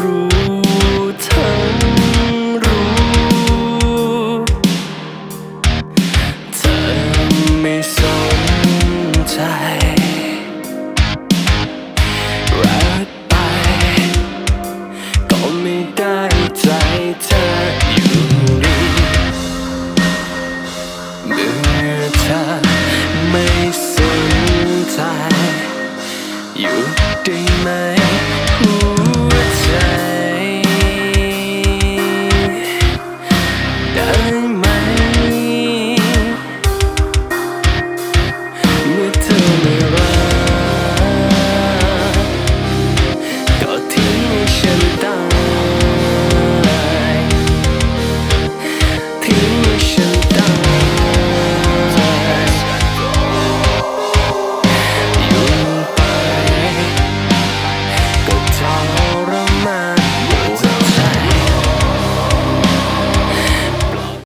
รู้ทั้งรู้ เธอไม่สนใจ รักไป ก็ไม่ได้ใจเธออยู่ดีเมื่อเธอไม่ się done